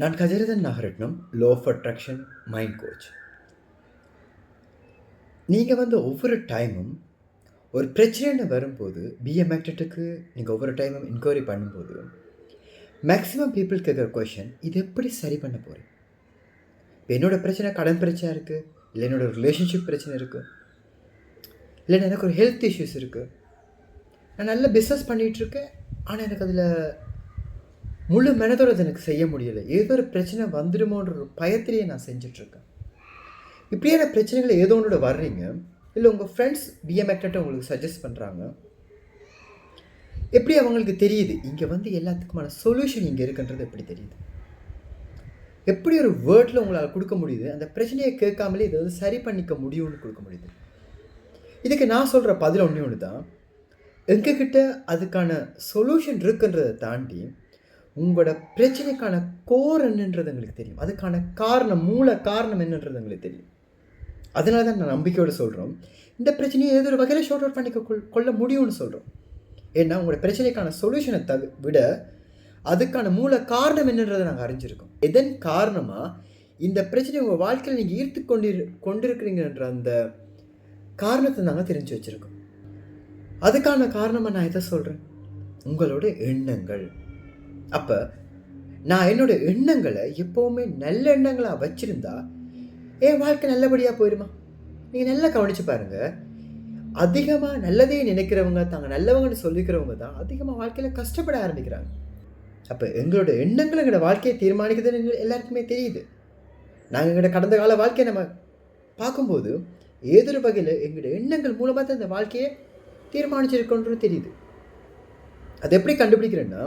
நான் Gajarathan Nagaratnam law of attraction mind coach நீங்கள் வந்து ஒவ்வொரு டைமும் ஒரு பிரச்சனைன்னு வரும்போது பிஎம்ஆக்டட்டுக்கு நீங்கள் ஒவ்வொரு டைமும் என்கொயரி பண்ணும்போது மேக்ஸிமம் பீப்புள் கேட்குற கொஷன் இது எப்படி சரி பண்ண போகிறேன் இப்போ என்னோடய பிரச்சனை கடன் பிரச்சனை இருக்குது இல்லை என்னோடய ரிலேஷன்ஷிப் பிரச்சனை இருக்குது இல்லைன்னா எனக்கு ஒரு ஹெல்த் இஷ்யூஸ் இருக்குது நான் நல்ல பிஸ்னஸ் பண்ணிகிட்ருக்கேன் ஆனால் எனக்கு அதில் முழு மனதோட அது எனக்கு செய்ய முடியலை. ஏதோ ஒரு பிரச்சனை வந்துடுமோன்ற ஒரு பயத்திலேயே நான் செஞ்சிட்ருக்கேன். இப்படியான பிரச்சனைகளை ஏதோ ஒன்றோட வர்றீங்க. இல்லை உங்கள் ஃப்ரெண்ட்ஸ் பிஎம்எக்டை உங்களுக்கு சஜஸ்ட் பண்ணுறாங்க எப்படி அவங்களுக்கு தெரியுது? இங்கே வந்து எல்லாத்துக்குமான சொல்யூஷன் இங்கே இருக்குன்றது எப்படி தெரியுது? எப்படி ஒரு வேர்டில் உங்களால் கொடுக்க முடியுது? அந்த பிரச்சனையை கேட்காமலே இதை வந்து சரி பண்ணிக்க முடியும்னு கொடுக்க முடியுது? இதுக்கு நான் சொல்கிற பதில் ஒன்று ஒன்று தான் எங்ககிட்ட அதுக்கான சொல்யூஷன் இருக்குன்றதை தாண்டி உங்களோட பிரச்சனைக்கான கோர் என்னன்றது எங்களுக்கு தெரியும். அதுக்கான காரணம் மூல காரணம் என்னன்றது எங்களுக்கு தெரியும். அதனால தான் நான் நம்பிக்கையோடு சொல்கிறோம் இந்த பிரச்சனையை ஏதோ ஒரு வகையில் ஷார்ட் அவுட் பண்ணிக்க கொள் கொள்ள முடியும்னு சொல்கிறோம் ஏன்னா உங்களோட பிரச்சனைக்கான சொல்யூஷனை தவி விட அதுக்கான மூல காரணம் என்னன்றதை நாங்கள் அறிஞ்சிருக்கோம். எதன் காரணமாக இந்த பிரச்சனை உங்கள் வாழ்க்கையில் நீங்கள் ஈர்த்து கொண்டு கொண்டிருக்கிறீங்கன்ற அந்த காரணத்தை நாங்கள் தெரிஞ்சு வச்சுருக்கோம். அதுக்கான காரணமாக நான் எதை சொல்கிறேன் உங்களோட எண்ணங்கள். அப்போ நான் என்னோட எண்ணங்களை எப்போவுமே நல்ல எண்ணங்களாக வச்சுருந்தா என் வாழ்க்கை நல்லபடியாக போயிடுமா நீங்கள் நல்லா கவனித்து பாருங்கள் அதிகமாக நல்லதே நினைக்கிறவங்க தாங்க நல்லவங்கன்னு சொல்லிக்கிறவங்க தான் அதிகமாக வாழ்க்கையில் கஷ்டப்பட ஆரம்பிக்கிறாங்க. அப்போ எங்களோட எண்ணங்கள் எங்களோட வாழ்க்கையை தீர்மானிக்குதுன்னு எல்லாருக்குமே தெரியுது. நாங்கள் எங்களோட கடந்த கால வாழ்க்கையை நம்ம பார்க்கும்போது ஏதொரு வகையில் எங்களோட எண்ணங்கள் மூலமாக தான் இந்த வாழ்க்கையை தீர்மானிச்சிருக்கோன்றது தெரியுது. அது எப்படி கண்டுபிடிக்கிறேன்னா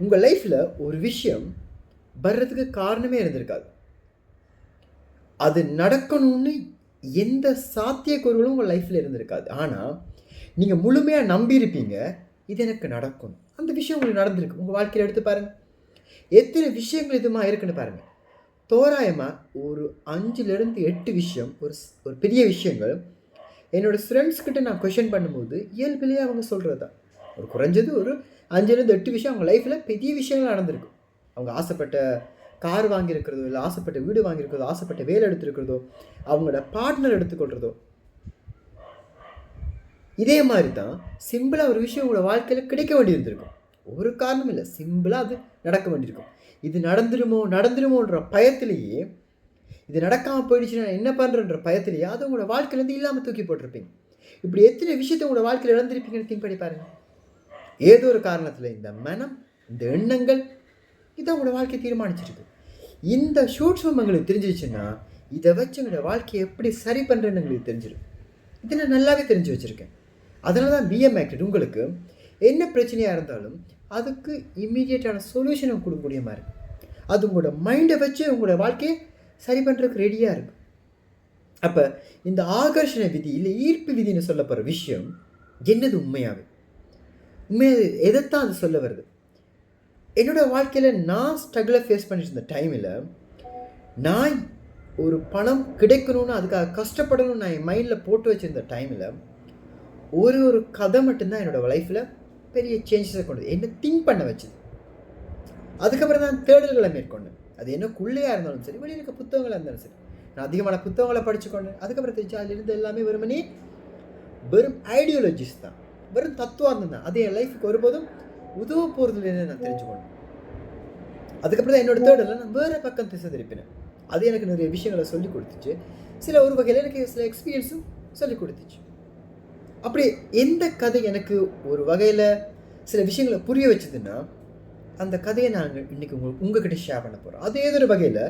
உங்கள் லைஃப்பில் ஒரு விஷயம் வர்றதுக்கு காரணமே இருந்திருக்காது. அது நடக்கணும்னு எந்த சாத்தியக்கூறுகளும் உங்கள் லைஃப்பில் இருந்திருக்காது. ஆனால் நீங்கள் முழுமையாக நம்பியிருப்பீங்க இது எனக்கு நடக்கும். அந்த விஷயம் உங்களுக்கு நடந்திருக்கு. உங்கள் வாழ்க்கையில் எடுத்து பாருங்கள் எத்தனை விஷயங்கள் இதுமா இருக்குன்னு பாருங்கள் தோராயமாக ஒரு அஞ்சுலேருந்து எட்டு விஷயம் ஒரு ஒரு பெரிய விஷயங்கள் என்னோடய ஃப்ரெண்ட்ஸ்கிட்ட நான் கொஷின் பண்ணும்போது இயல்பிலேயே அவங்க சொல்கிறது தான் ஒரு குறைஞ்சது ஒரு அஞ்சுலேருந்து எட்டு விஷயம் அவங்க லைஃப்பில் பெரிய விஷயங்கள் நடந்திருக்கும் அவங்க ஆசைப்பட்ட கார் வாங்கியிருக்கிறதோ இல்லை ஆசைப்பட்ட வீடு வாங்கியிருக்கிறதோ ஆசைப்பட்ட வேலை எடுத்துருக்கிறதோ அவங்களோட பார்ட்னர் எடுத்துக்கொள்கிறதோ இதே மாதிரி தான் சிம்பிளாக ஒரு விஷயம் உங்களோட வாழ்க்கையில் கிடைக்க வேண்டியிருந்திருக்கும். ஒரு காரணம் இல்லை சிம்பிளாக அது நடக்க வேண்டியிருக்கும். இது நடந்துருமோ நடந்துருமோன்ற பயத்திலேயே இது நடக்காமல் போயிடுச்சுன்னா என்ன பண்ணுறன்ற பயத்திலேயே அது உங்களோட வாழ்க்கையிலேருந்து இல்லாமல் தூக்கி போட்டிருப்பீங்க. இப்படி எத்தனை விஷயத்தை உங்களோட வாழ்க்கையில் இழந்திருப்பீங்கன்னு திங்க் பண்ணி பாருங்கள் ஏதோ ஒரு காரணத்தில் இந்த மனம் இந்த எண்ணங்கள் இதை உங்களோட வாழ்க்கையை தீர்மானிச்சிருக்கு. இந்த சூட்சம் எங்களுக்கு தெரிஞ்சிருச்சுன்னா இதை வச்சு எங்களோட வாழ்க்கையை எப்படி சரி பண்ணுறேன்னு எங்களுக்கு தெரிஞ்சிடும் இதை நான் நல்லாவே தெரிஞ்சு வச்சுருக்கேன். அதனால தான் பிஎம் ஆக்டட் உங்களுக்கு என்ன பிரச்சனையாக இருந்தாலும் அதுக்கு இம்மீடியட்டான சொல்யூஷனை கொடுக்கக்கூடிய மாதிரி அது உங்களோட மைண்டை வச்சு உங்களோட வாழ்க்கையை சரி பண்ணுறதுக்கு ரெடியாக இருக்கும் அப்போ இந்த ஆகர்ஷண விதி இல்லை ஈர்ப்பு விதின்னு சொல்லப்படுற விஷயம் என்னது உண்மையாகவே உண்மையை எதைத்தான் அது சொல்ல வருது? என்னோடய வாழ்க்கையில் நான் ஸ்ட்ரகிளை ஃபேஸ் பண்ணிட்டு இருந்த டைமில் நான் ஒரு பணம் கிடைக்கணும்னு அதுக்காக கஷ்டப்படணும்னு நான் என் மைண்டில் போட்டு வச்சுருந்த டைமில் ஒரு ஒரு கதை மட்டும்தான் என்னோடய லைஃப்பில் பெரிய சேஞ்சஸை கொண்டு என்ன திங்க் பண்ண வச்சுது. அதுக்கப்புறம் தான் தேடல்களை மேற்கொண்டேன். அது என்ன குள்ளையாக இருந்தாலும் சரி வெளியில் இருக்க புத்தகங்களாக இருந்தாலும் சரி. நான் அதிகமான புத்தகங்களை படித்து கொண்டேன் அதுக்கப்புறம் தெரிஞ்சு அதில் இருந்து எல்லாமே வெறுமனே வெறும் ஐடியாலஜிஸ் தான். வெறும் தத்துவார்த்தம் தான். அது என் லைஃபுக்கு ஒருபோதும் உதவ போகிறதுலேருந்து நான் தெரிஞ்சுக்கணும். அதுக்கப்புறம் தான் என்னோட தேடலில் நான் வேறு பக்கம் திசை திருப்பினேன். அது எனக்கு நிறைய விஷயங்களை சொல்லி கொடுத்துச்சு. சில ஒரு வகையில் எனக்கு சில எக்ஸ்பீரியன்ஸும் சொல்லி கொடுத்துச்சு. அப்படி எந்த கதை எனக்கு ஒரு வகையில் சில விஷயங்களை புரிய வச்சதுன்னா அந்த கதையை நாங்கள் இன்றைக்கி உங்களுக்கு உங்ககிட்ட ஷேர் பண்ண போகிறோம் அது ஏதோ ஒரு வகையில்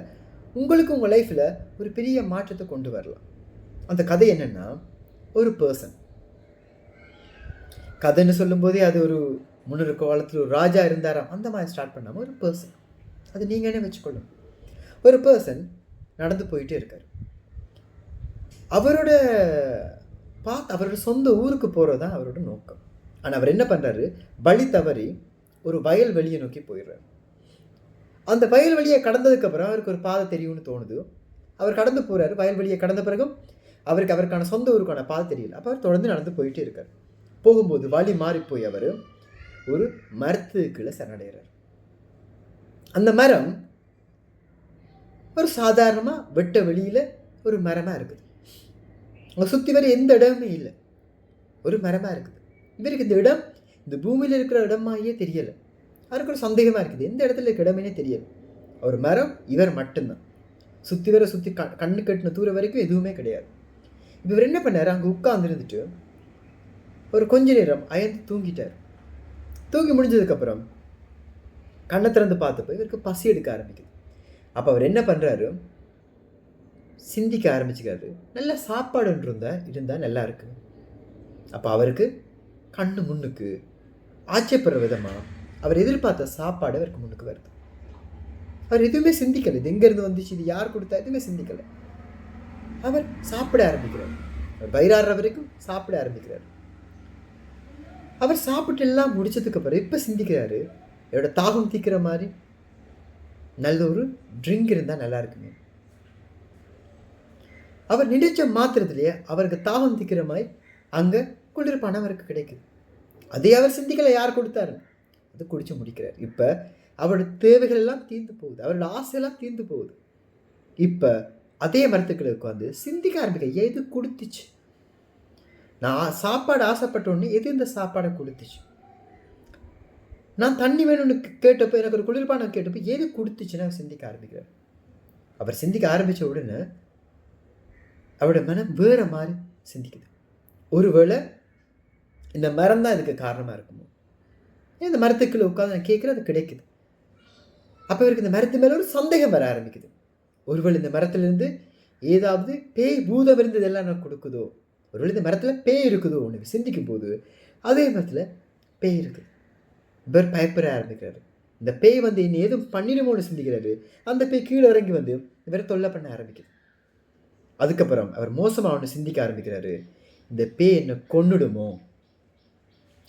உங்களுக்கு உங்கள் லைஃப்பில் ஒரு பெரிய மாற்றத்தை கொண்டு வரலாம். அந்த கதை என்னென்னா ஒரு பர்சன் கதைன்னு சொல்லும்போதே அது ஒரு முன்னொரு காலத்தில் ஒரு ராஜா இருந்தாராம். அந்த மாதிரி ஸ்டார்ட் பண்ணாமல் ஒரு பர்சன் அது நீங்கள் என்ன வச்சுக்கொள்ளும். ஒரு பர்சன் நடந்து போயிட்டே இருக்கார். அவரோட பார்த்து அவரோட சொந்த ஊருக்கு போகிறது தான் அவரோட நோக்கம். ஆனால் அவர் என்ன பண்ணுறாரு வழி தவறி ஒரு வயல் வெளியை நோக்கி போயிடுறாரு. அந்த வயல் வழியை கடந்ததுக்கப்புறம் அவருக்கு ஒரு பாதை தெரியும்னு தோணுது. அவர் கடந்து போகிறாரு வயல் வழியை கடந்த பிறகும் அவருக்கு அவருக்கான சொந்த ஊருக்கான பாதை தெரியல. அப்போ அவர் தொடர்ந்து நடந்து போயிட்டே இருக்கார். போகும்போது வழி மாறி போய் அவர் ஒரு மரத்துக்குள்ளே சரணடைகிறார். அந்த மரம் ஒரு சாதாரணமாக வெட்ட வெளியில் ஒரு மரமாக இருக்குது. அங்கே சுற்றி வர எந்த இடமுமே இல்லை. ஒரு மரமாக இருக்குது. இவருக்கு இந்த இடம் இந்த பூமியில் இருக்கிற இடமாயே தெரியலை. அவருக்கு ஒரு சந்தேகமாக இருக்குது. எந்த இடத்துல இருக்க இடமே தெரியல. ஒரு மரம் இவர் மட்டும்தான். சுற்றி வர சுற்றி க கண்ணு கட்டின தூரம் வரைக்கும் எதுவுமே கிடையாது. இவர் என்ன பண்ணார்? அங்கே உட்காந்துருந்துட்டு ஒரு கொஞ்ச நேரம் அயர்ந்து தூங்கிட்டார். தூங்கி முடிஞ்சதுக்கப்புறம் கண்ணை திறந்து பார்த்தப்போ இவருக்கு பசி எடுக்க ஆரம்பிக்குது. அப்போ அவர் என்ன பண்ணுறாரு சிந்திக்க ஆரம்பிச்சுக்காரு நல்ல சாப்பாடுன்னு இருந்தால் இருந்தால் நல்லா இருக்கு. அப்போ அவருக்கு கண்ணு முன்னுக்கு ஆச்சரியப்படுற விதமாக அவர் எதிர்பார்த்த சாப்பாடு அவருக்கு முன்னுக்கு வருது. அவர் எதுவுமே சிந்திக்கலை. இது எங்கேருந்து வந்துச்சு? இது யார் கொடுத்தா? எதுவுமே சிந்திக்கலை. அவர் சாப்பிட ஆரம்பிக்கிறார். அவர் பயிராடுற வரைக்கும் சாப்பிட ஆரம்பிக்கிறார். அவர் சாப்பிட்டு எல்லாம் முடிச்சதுக்கு அப்புறம் இப்போ சிந்திக்கிறாரு? என்னோட தாகம் தீக்கிற மாதிரி. நல்ல ஒரு ட்ரிங்க் இருந்தால் நல்லா இருக்குமே. அவர் நினைச்ச மாத்திரத்திலேயே அவருக்கு தாகம் தீக்கிற மாதிரி அங்கே குளிர்பானம் அவருக்கு கிடைக்குது. அதே அவர் சிந்திக்கலை யார் கொடுத்தாரு? அது குடிச்சு முடிக்கிறார். இப்போ அவரோட தேவைகள் எல்லாம் தீர்ந்து போகுது. அவரோட ஆசையெல்லாம் தீர்ந்து போகுது. இப்போ அதே மரத்துக்களை உட்காந்து சிந்திக்க ஆரம்பிக்க எது கொடுத்துச்சு நான் சாப்பாடு ஆசைப்பட்ட உடனே எது இந்த சாப்பாடை கொடுத்துச்சு? நான் தண்ணி வேணும்னு கேட்டப்போ எனக்கு ஒரு குளிர்பானம் கேட்டப்போ எது கொடுத்துச்சுன்னு சிந்திக்க ஆரம்பிக்கிறார். அவர் சிந்திக்க ஆரம்பித்த உடனே அவரோட மனம் வேறு மாதிரி சிந்திக்குது. ஒருவேளை இந்த மரம் தான் இதுக்கு காரணமாக இருக்குமோ? ஏன் இந்த மரத்துக்குள்ளே உட்காந்து நான் கேட்குறேன் அது கிடைக்குது. அப்போ இவருக்கு இந்த மரத்து மேலே ஒரு சந்தேகம் வர ஆரம்பிக்குது. ஒருவேளை இந்த மரத்துலேருந்து ஏதாவது பேய் பூதம் இருந்ததெல்லாம் நான் கொடுக்குதோ? ஒருவேளை இந்த மரத்தில் பேய் இருக்குதோ ஒன்று சிந்திக்கும் போது அதே மரத்தில் பேய் இருக்குது. இவர் பயப்பட ஆரம்பிக்கிறாரு. இந்த பேய் வந்து என்ன ஏதும் பண்ணிடுமோன்னு சிந்திக்கிறாரு. அந்த பேய் கீழே இறங்கி வந்து இவரை தொல்லை பண்ண ஆரம்பிக்குது. அதுக்கப்புறம் அவர் மோசமாக ஒன்று சிந்திக்க ஆரம்பிக்கிறாரு. இந்த பேய் என்னை கொன்னுடுமோ?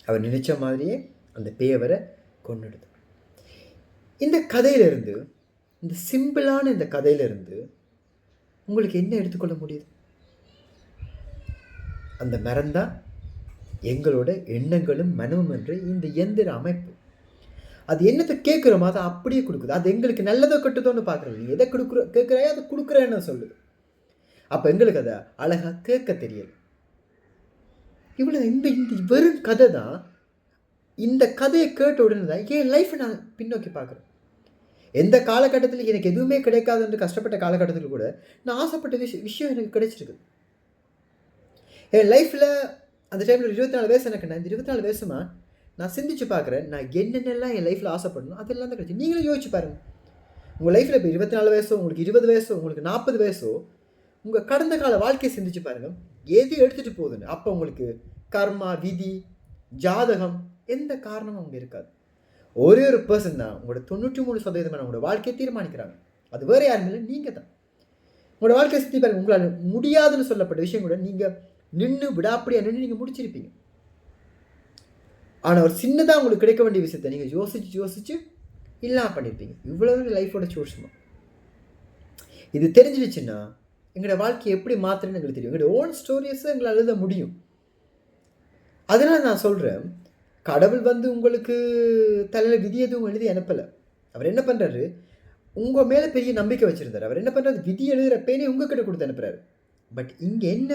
அவர் நினைச்ச மாதிரியே அந்த பேய் அவரை கொன்னுடுது. இந்த கதையிலிருந்து இந்த சிம்பிளான இந்த கதையிலிருந்து உங்களுக்கு என்ன எடுத்துக்கொள்ள முடியுது? அந்த மரம்தான் எங்களோட எண்ணங்களும் மனமும் என்ற இந்த எந்திர அமைப்பு. அது என்னத்தை கேட்குறோமோ அதை அப்படியே கொடுக்குது. அது எங்களுக்கு நல்லதோ கெட்டதோன்னு பார்க்குறது நீ எதை கொடுக்குற கேட்குறாயோ அதை கொடுக்குறேன்னு சொல்லுது. அப்போ எங்களுக்கு அதை அழகாக கேட்க தெரியல. இவ்வளோ இந்த இந்த வெறும் கதை தான். இந்த கதையை கேட்ட உடனே தான் என் லைஃப்பை நான் பின்னோக்கி பார்க்குறேன். எந்த காலகட்டத்தில் எனக்கு எதுவுமே கிடைக்காதுன்னு கஷ்டப்பட்ட காலகட்டத்தில் கூட நான் ஆசைப்பட்ட விஷயம் விஷயம் எனக்கு கிடைச்சிருக்குது. என் லைஃப்பில் அந்த டைமில் இருபத்தி நாலு வயசு எனக்கு நான். இந்த இருபத்தி நாலு வயசுமா நான் சிந்திச்சு பார்க்குறேன் நான் என்னென்னலாம் என் லைஃப்பில் ஆசைப்படணும் அதெல்லாம் தான் கிடைச்சி. நீங்களும் யோசிச்சு பாருங்கள் உங்கள் லைஃப்பில் இப்போ இருபத்தி நாலு வயசோ உங்களுக்கு இருபது வயசோ உங்களுக்கு நாற்பது வயசோ உங்கள் கடந்த கால வாழ்க்கையை சிந்திச்சு பாருங்கள் எது எடுத்துகிட்டு போகுதுன்னு? அப்போ உங்களுக்கு கர்மா விதி ஜாதகம் எந்த காரணமும் அவங்க இருக்காது. ஒரே ஒரு பர்சன் தான் உங்களோட தொண்ணூற்றி மூணு சதவீதமான உங்களோட வாழ்க்கையை தீர்மானிக்கிறாங்க. அது வேறு யாரும் இல்லை நீங்கள் தான் உங்களோட வாழ்க்கையை சுற்றி பாருங்கள் உங்களால் முடியாதுன்னு சொல்லப்பட்ட விஷயம் கூட நீங்கள் நின்று விடாப்படியாக நின்று நீங்கள் முடிச்சிருப்பீங்க. ஆனால் ஒரு சின்னதாக உங்களுக்கு கிடைக்க வேண்டிய விஷயத்தை நீங்கள் யோசிச்சு யோசிச்சு இல்லாமல் பண்ணியிருப்பீங்க இவ்வளோ லைஃபோட சூழ்ச்சிமா இது தெரிஞ்சிடுச்சுன்னா எங்களோட வாழ்க்கையை எப்படி மாற்றுறேன்னு எங்களுக்கு தெரியும். எங்களோட ஓன் ஸ்டோரிஸை எங்களால் எழுத முடியும். அதனால் நான் சொல்கிறேன் கடவுள் வந்து உங்களுக்கு தலையில் விதி எதுவும் எழுதி அனுப்பலை. அவர் என்ன பண்ணுறாரு உங்கள் மேலே பெரிய நம்பிக்கை வச்சுருந்தார். அவர் என்ன பண்ணுறாரு விதி எழுதுகிற பேனே உங்கள் கிட்ட கொடுத்து அனுப்புகிறாரு பட் இங்கே என்ன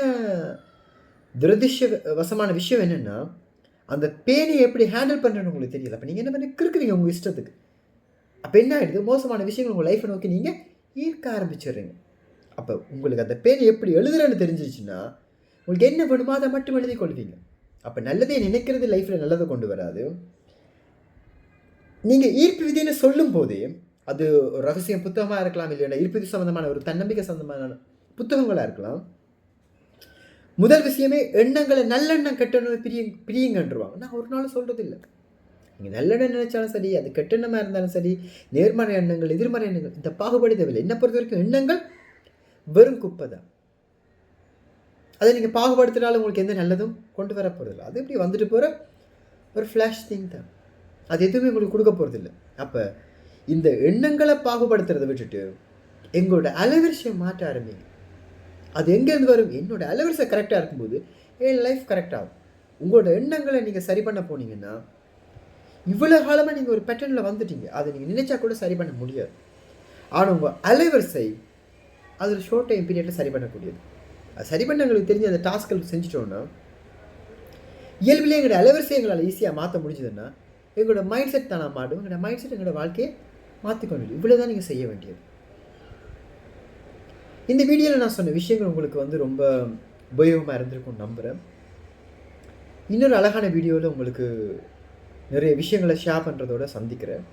துரதிருஷ்ய வசமான விஷயம் என்னென்னா அந்த பேனை எப்படி ஹேண்டில் பண்ணுறேன்னு உங்களுக்கு தெரியல. அப்போ நீங்கள் என்ன பண்ணி கிறுக்குறீங்க உங்கள் இஷ்டத்துக்கு. அப்போ என்ன ஆகிடுது மோசமான விஷயங்கள் உங்கள் லைஃப்பை நோக்கி நீங்கள் ஈர்க்க ஆரம்பிச்சிடுறீங்க. அப்போ உங்களுக்கு அந்த பேனை எப்படி எழுதுறேன்னு தெரிஞ்சிச்சுன்னா உங்களுக்கு என்ன வேணுமோ அதை மட்டும் எழுதி கொள்வீங்க. அப்போ நல்லதே நினைக்கிறது லைஃப்பில் நல்லதை கொண்டு வராது. நீங்கள் ஈர்ப்பு விதின்னு சொல்லும் போதே அது ஒரு ரகசியம் புத்தகமாக இருக்கலாம் இல்லைன்னா ஈர்ப்பு விதி சம்மந்தமான ஒரு தன்னம்பிக்கை சம்மந்தமான புத்தகங்களாக இருக்கலாம். முதல் விஷயமே எண்ணங்களை நல்லெண்ணம் கெட்டெண்ணம் பிரிய பிரியுங்கன்றுவாங்க. நான் ஒரு நாள் சொல்கிறது இல்லை நீங்கள் நல்லெண்ணம் நினைச்சாலும் சரி அது கெட்டெண்ணமாக இருந்தாலும் சரி நேர்மறை எண்ணங்கள் எதிர்மறை எண்ணங்கள் இந்த பாகுபாடு தேவையில்லை. என்னை பொறுத்த வரைக்கும் எண்ணங்கள் வெறும் குப்பை தான். அதை நீங்கள் பாகுபடுத்தினாலும் உங்களுக்கு எந்த நல்லதும் கொண்டு வர போகிறதில்ல அது இப்படி வந்துட்டு போகிற ஒரு ஃப்ளாஷ் திங் தான். அது எதுவுமே உங்களுக்கு கொடுக்க போகிறதில்ல அப்போ இந்த எண்ணங்களை பாகுபடுத்துறதை விட்டுட்டு எங்களோட அலைவரிசையை மாற்ற ஆரம்பிங்க. அது எங்கேருந்து வரும்? என்னோடய அலவரிசை கரெக்டாக இருக்கும்போது என் லைஃப் கரெக்டாகும் உங்களோட எண்ணங்களை நீங்கள் சரி பண்ண போனீங்கன்னா இவ்வளோ காலமாக நீங்கள் ஒரு பேட்டர்னில் வந்துட்டீங்க. அதை நீங்கள் நினைச்சா கூட சரி பண்ண முடியாது. ஆனால் உங்கள் அலைவரிசை அது ஒரு ஷார்ட் டைம் பீரியடில் சரி பண்ணக்கூடியது. அது சரி பண்ண எங்களுக்கு தெரிஞ்சு அந்த டாஸ்க்கள் செஞ்சிட்டோன்னா இயல்பிலே எங்களோட அலைவரிசை எங்களால் ஈஸியாக மாற்ற முடிஞ்சதுன்னா எங்களோட மைண்ட் செட் தானே மாடும் எங்களோட மைண்ட் செட் எங்களோட வாழ்க்கையை மாற்றிக்கொண்டு இவ்வளோ தான் நீங்கள் செய்ய வேண்டியது. இந்த வீடியோவில் நான் சொன்ன விஷயங்கள் உங்களுக்கு வந்து ரொம்ப உபயோகமாக இருந்திருக்கும் நம்புகிறேன் இன்னொரு அழகான வீடியோவில் உங்களுக்கு நிறைய விஷயங்களை ஷேர் பண்ணுறதோட சந்திக்கிறேன்.